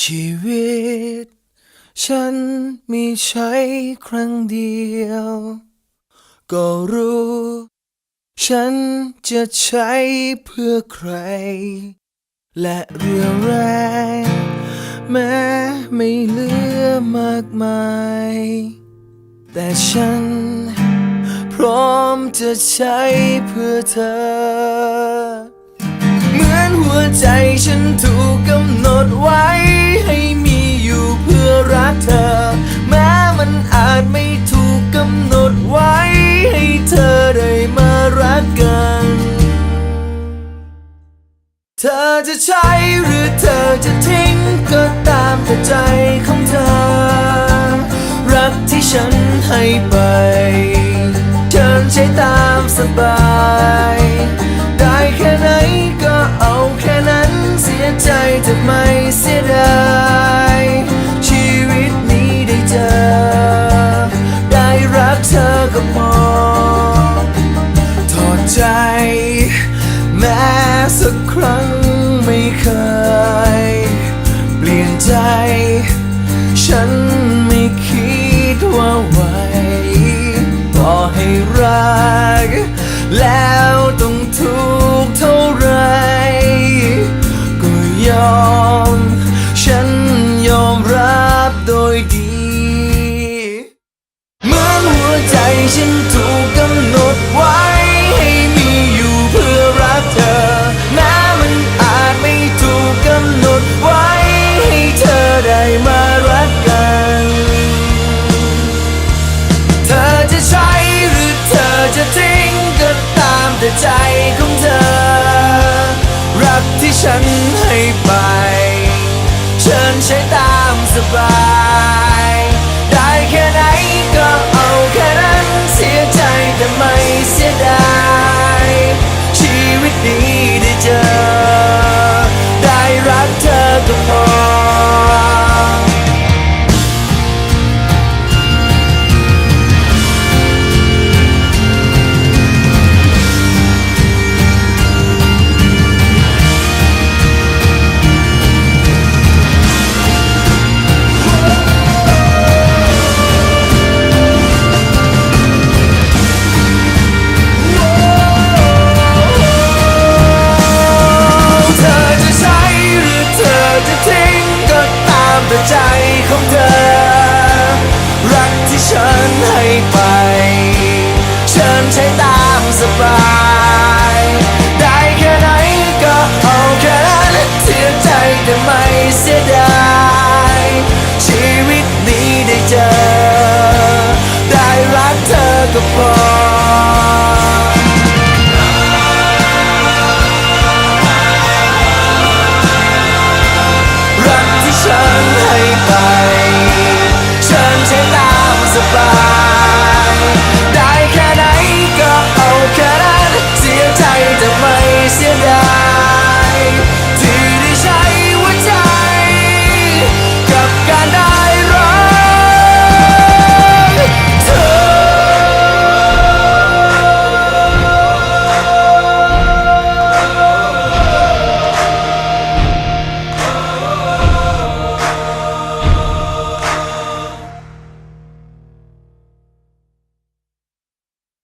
ชีวิต ฉันมีใช้ครั้งเดียว ก็รู้ ฉันจะใช้เพื่อใคร และเรียวแรงแม้ไม่เหลือมากมาย แต่ฉัน พร้อมจะใช้เพื่อเธอ วใจฉันถูกกำหนดไว้ ให้มีอยู่เพื่อรักเธอ แม้มันอาจไม่ถูกกำหนดไว้ ให้เธอได้มารักกัน เธอจะใช้หรือเธอจะทิ้งก็ตามแต่ใจของเธอ รักที่ฉันให้ไปเชิญใช้ตามสบาย สักครั้งไม่เคย เปลี่ยนใจ ฉันไม่คิดว่าไหวต่อให้รักและ งก็ตามแต่ใจของเธอ รักที่ฉันให้ไป เชิญใช้ตามสบาย surprise.